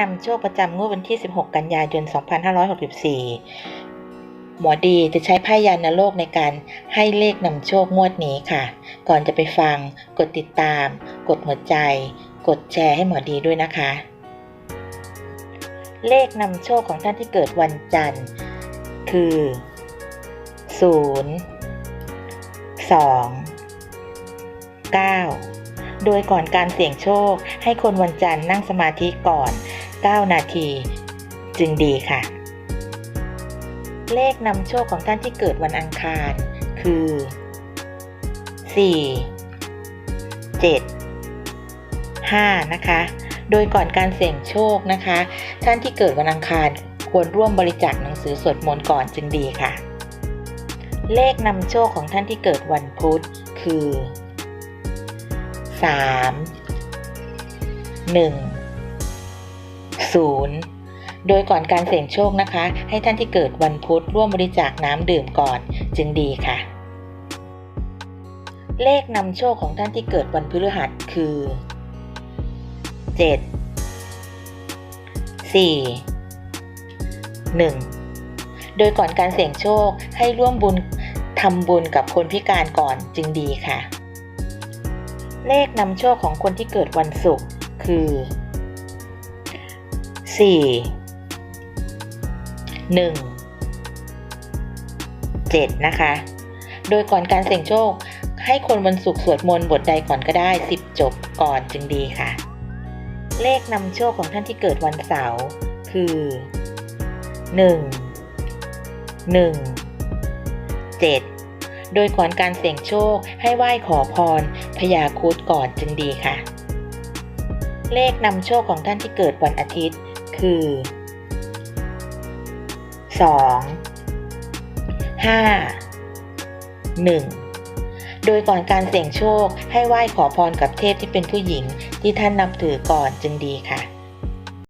นำโชคประจำงวดวันที่ 16 กันยายน 2564 หมอดีจะใช้ไพ่ยานโลกในการให้เลขนำโชคงวดนี้ค่ะ ก่อนจะไปฟัง กดติดตาม กดหัวใจ กดแชร์ให้หมอดีด้วยนะคะ เลขนำโชคของท่านที่เกิดวันจันทร์ คือ 0 2 9 โดยก่อนการเสี่ยงโชค ให้คนวันจันทร์นั่งสมาธิก่อน 9 นาที จึงดีค่ะ เลขนำโชคของท่านที่เกิดวันอังคาร คือ 4 7 5 นะคะ โดยก่อนการเสี่ยงโชคนะคะ ท่านที่เกิดวันอังคารควรร่วมบริจาคหนังสือสวดมนต์ก่อนจึงดีค่ะ เลขนำโชคของท่านที่เกิดวันพุธคือ 3 1 0โดยก่อนการเสี่ยงโชคนะคะ ให้ท่านที่เกิดวันพุธร่วมบริจาคน้ำดื่มก่อนจึงดีค่ะ เลขนำโชคของท่านที่เกิดวันพฤหัสคือ 7 4 1 โดยก่อนการเสี่ยงโชคให้ร่วมบุญทำบุญกับคนพิการก่อนจึงดีค่ะ เลขนำโชคของคนที่เกิดวันศุกร์คือ 4 1 7 นะคะ โดยก่อนการเสี่ยงโชค ให้คนวันศุกร์สวดมนต์บทใดก่อนก็ได้ 10 จบก่อนจึงดีค่ะ เลขนำโชคของท่านที่เกิดวันเสาร์คือ 1 1 7 โดยก่อนการเสี่ยงโชคให้ไหว้ขอพรพญาครุดก่อนจึงดีค่ะ เลขนำโชคของท่านที่เกิดวันอาทิตย์ คือ 2 5 1โดยก่อนการเสี่ยงโชคให้ไหว้ขอพรกับเทพที่เป็นผู้หญิงที่ท่านนับถือก่อนจึงดีค่ะ